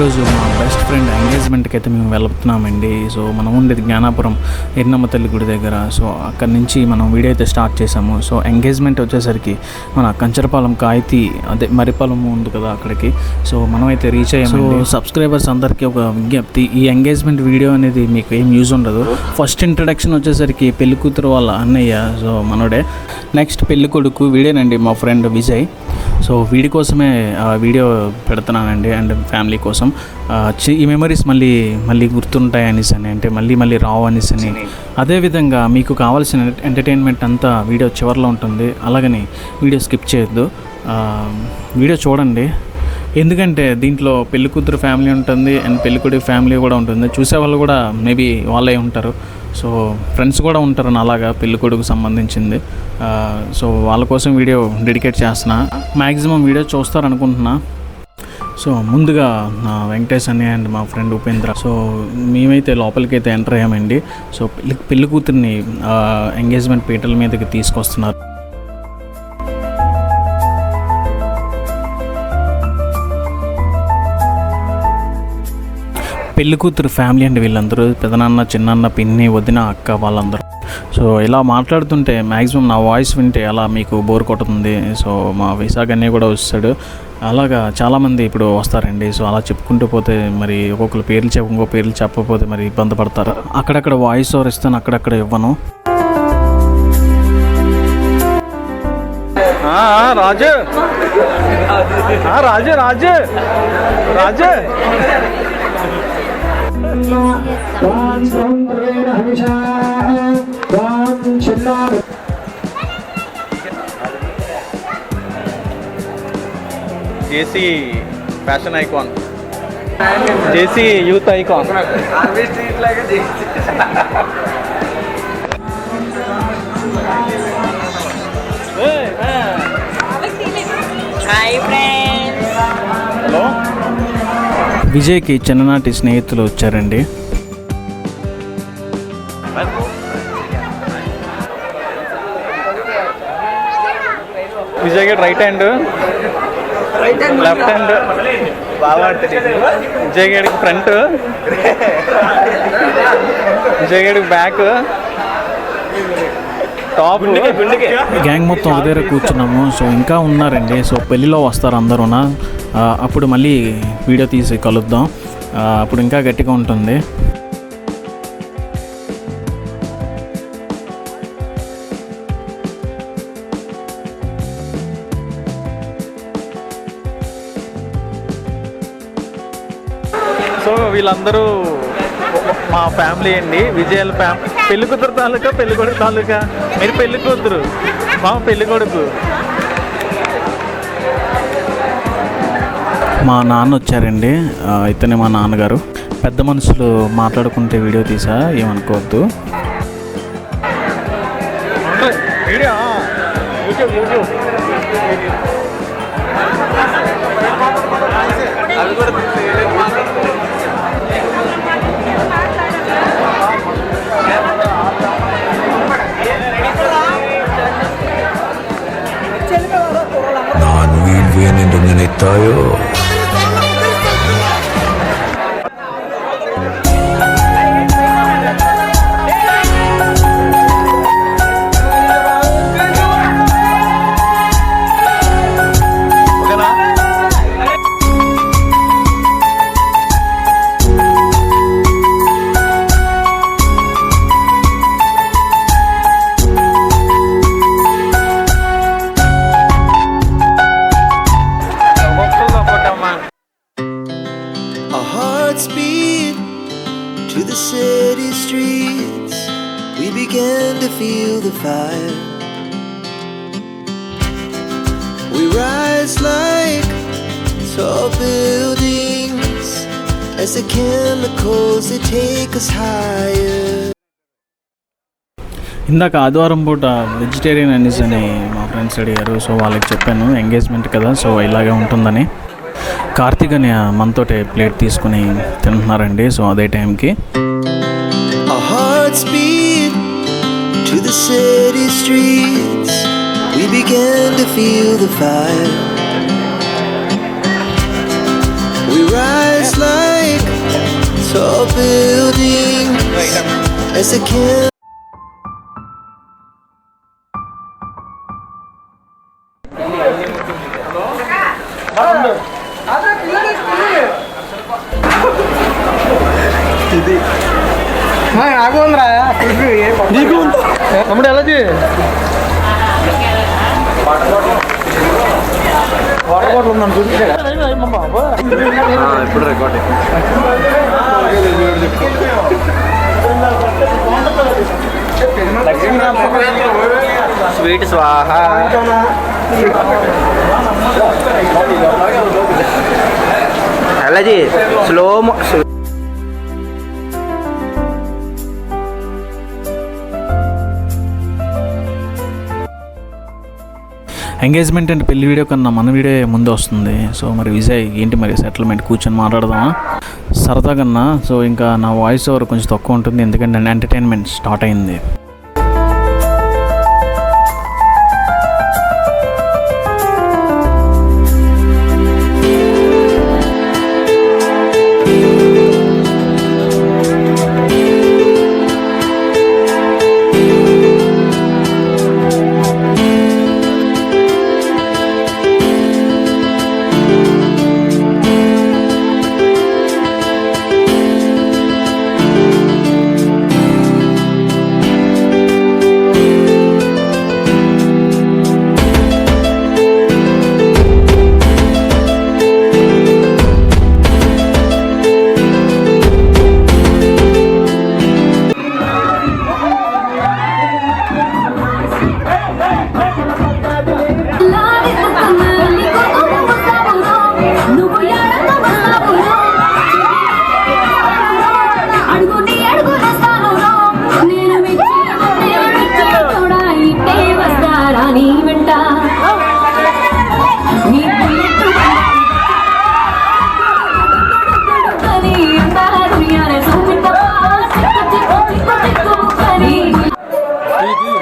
రోజు మా best friend ఎంగేజ్మెంట్కి అయితే మేము వెళ్తున్నామండి. సో మనం ఉండేది జ్ఞానాపురం ఎన్నమ్మ తల్లి గుడి దగ్గర. సో అక్కడి నుంచి మనం వీడియో అయితే స్టార్ట్ చేసాము సో ఎంగేజ్మెంట్ వచ్చేసరికి మన కంచరపాలెం కాయితీ అదే మరిపాలెం ఉంది కదా అక్కడికి. సో మనమైతే రీచ్ అయ్యాము సో సబ్స్క్రైబర్స్ అందరికీ ఒక విజ్ఞప్తి. ఈ ఎంగేజ్మెంట్ వీడియో అనేది మీకు ఏం యూజ్ ఉండదు. ఫస్ట్ ఇంట్రడక్షన్ వచ్చేసరికి పెళ్ళి కూతురు వాళ్ళ అన్నయ్య సో మనోడే. నెక్స్ట్ పెళ్ళి కొడుకు వీడేనండి మా ఫ్రెండ్ విజయ్. సో వీడి కోసమే వీడియో పెడుతున్నానండి అండ్ ఫ్యామిలీ కోసం. ఈ మెమరీస్ మళ్ళీ మళ్ళీ గుర్తుంటాయి అనేసి అని అంటే మళ్ళీ మళ్ళీ రావు అనేసి అని. అదేవిధంగా మీకు కావాల్సిన ఎంటర్టైన్మెంట్ అంతా వీడియో చివరిలో ఉంటుంది. అలాగని వీడియో స్కిప్ చేయొద్దు. వీడియో చూడండి. ఎందుకంటే దీంట్లో పెళ్ళి కూతురు ఫ్యామిలీ ఉంటుంది అండ్ పెళ్ళికొడుకు ఫ్యామిలీ కూడా ఉంటుంది. చూసే వాళ్ళు కూడా మేబీ వాళ్ళే ఉంటారు. సో ఫ్రెండ్స్ కూడా ఉంటారు అలాగా పెళ్ళి కొడుకు సంబంధించింది. సో వాళ్ళ కోసం వీడియో డెడికేట్ చేస్తున్నా. మ్యాక్సిమం వీడియో చూస్తారనుకుంటున్నా. సో ముందుగా నా వెంకటేష్ అని అండ్ మా ఫ్రెండ్ ఉపేంద్ర. సో మేమైతే లోపలికి అయితే ఎంటర్ అయ్యామండి. సో పెళ్ళి పెళ్ళి కూతుర్ని ఎంగేజ్మెంట్ పీటల మీదకి తీసుకొస్తున్నారు. పెళ్ళి కూతురు ఫ్యామిలీ అండి వీళ్ళందరూ. పెదనాన్న చిన్నాన్న పిన్ని వదిన అక్క వాళ్ళందరూ. సో ఇలా మాట్లాడుతుంటే మ్యాక్సిమం నా వాయిస్ వింటే అలా మీకు బోర్ కొడుతుంది. సో మా విశాఖ అన్నీ కూడా వస్తాడు. అలాగా చాలామంది ఇప్పుడు వస్తారండి. సో అలా చెప్పుకుంటూ పోతే మరి ఒక్కొక్కరు పేర్లు చెప్ప ఇంకో పేర్లు చెప్పకపోతే మరి ఇబ్బంది పడతారు. అక్కడక్కడ వాయిస్ ఓవర్ ఇస్తాను అక్కడక్కడ ఇవ్వను. Raju. Raju Raju. Raju. JC fashion icon. JC youth icon. Hi friends. Hello? విజయ్కి చిన్ననాటి స్నేహితులు వచ్చారండి. విజయ్ గడ్ రైట్ హ్యాండ్ లెఫ్ట్ హ్యాండ్ బాగా విజయ్ గడికి ఫ్రంట్ విజయ్ గడికి బ్యాక్ టాప్ గ్యాంగ్ మొత్తం దగ్గర కూర్చున్నాము. సో ఇంకా ఉన్నారండి. సో పెళ్ళిలో వస్తారు అందరూనా? అప్పుడు మళ్ళీ వీడియో తీసి కలుద్దాం. అప్పుడు ఇంకా గట్టిగా ఉంటుంది. సో వీళ్ళందరూ మా ఫ్యామిలీ అండి. విజయాల ఫ్యామిలీ పెళ్ళికూతురు తాలూకా పెళ్ళి కొడుకు తాలూకా? మీరు పెళ్ళికూతురు. మా పెళ్ళికొడుకు. మా నాన్న వచ్చారండి. ఇతనే మా నాన్నగారు. పెద్ద మనుషులు మాట్లాడుకుంటే వీడియో తీసా ఏమనుకోవద్దు. వీడియో యూట్యూబ్ యూట్యూబ్ అది the ఇందాక ఆదివారం పూట వెజిటేరియన్ అనేసి అని మా ఫ్రెండ్స్ అడిగారు. సో వాళ్ళకి చెప్పాను ఎంగేజ్మెంట్ కదా సో ఇలాగే ఉంటుందని. కార్తీక్ అని మన ప్లేట్ తీసుకుని తింటున్నారండి సో అదే టైంకి. We rise like. tall buildings as the can. നമ്മുടെ ఎలా వాటర్ బాటిల్ ఉందని ఇప్పుడు రికార్డ్ స్వీట్ స్వాహ. అలాజీ స్లో ఎంగేజ్మెంట్ అండ్ పెళ్ళి వీడియో కన్నా మన వీడియో ముందు వస్తుంది. సో మరి విజయ్ ఏంటి మరి సెటిల్మెంట్ కూర్చొని మాట్లాడదామా? సరదా కన్నా సో ఇంకా నా వాయిస్ ఓవర్ కొంచెం తక్కువ ఉంటుంది. ఎందుకంటే ఎంటర్టైన్మెంట్ స్టార్ట్ అయింది.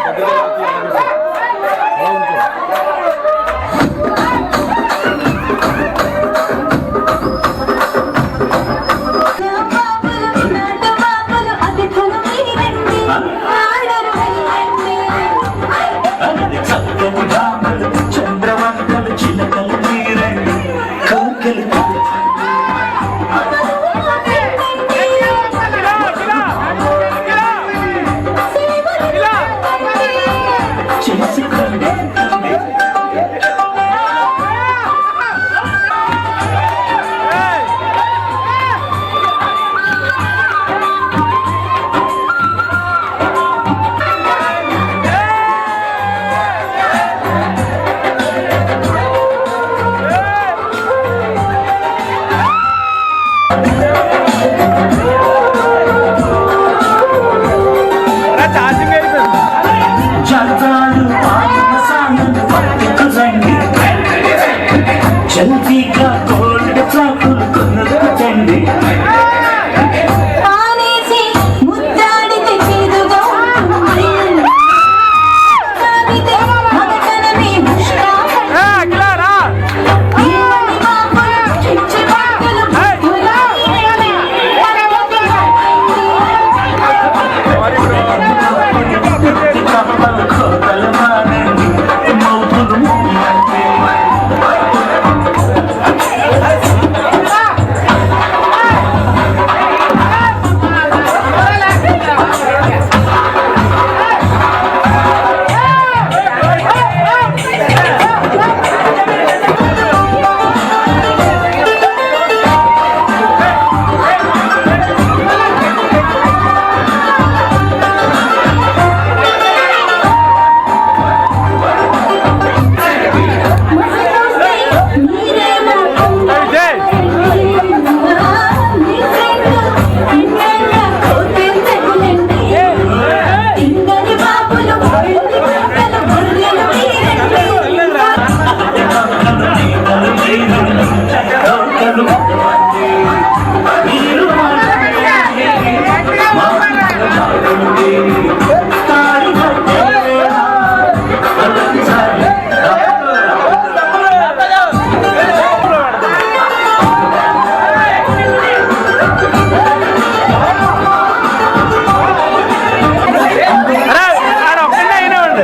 చంద్రవంకలు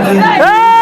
এই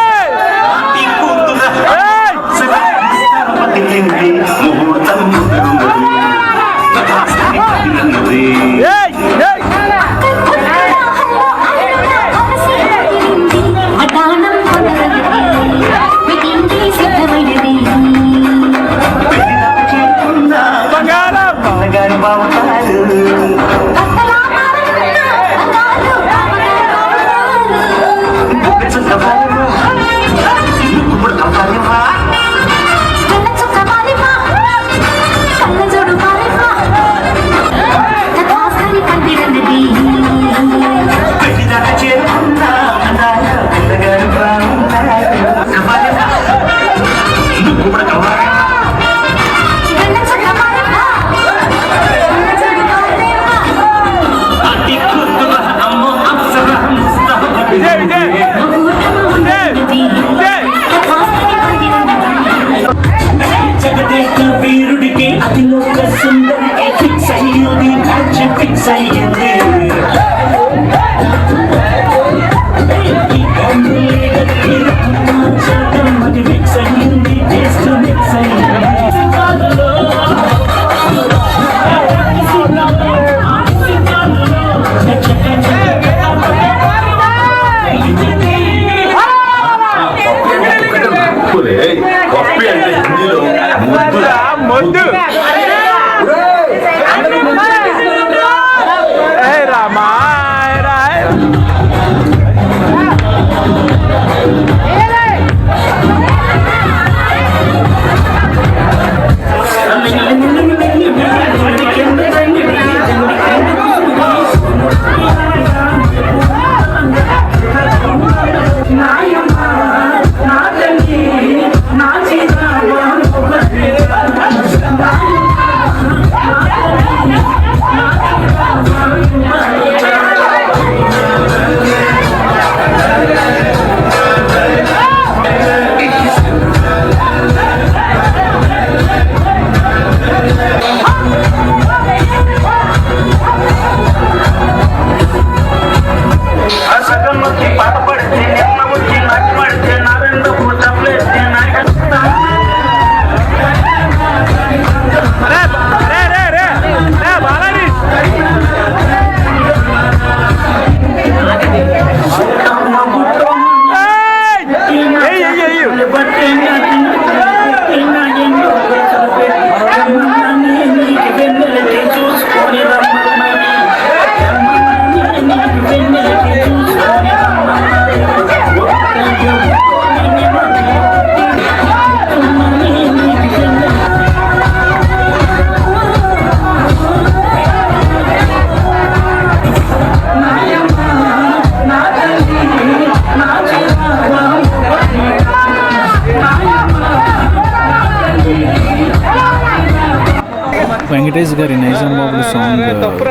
వెంకటేష్ గారి Nizam Babu song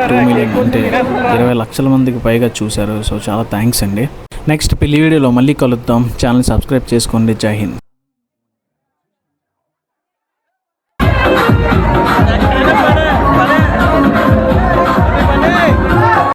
two million అంటే ఇరవై లక్షల మందికి పైగా చూశారు సో చాలా థ్యాంక్స్ అండి. నెక్స్ట్ పెళ్ళి వీడియోలో మళ్ళీ కలుద్దాం. ఛానల్ సబ్స్క్రైబ్ చేసుకోండి. జై హింద్.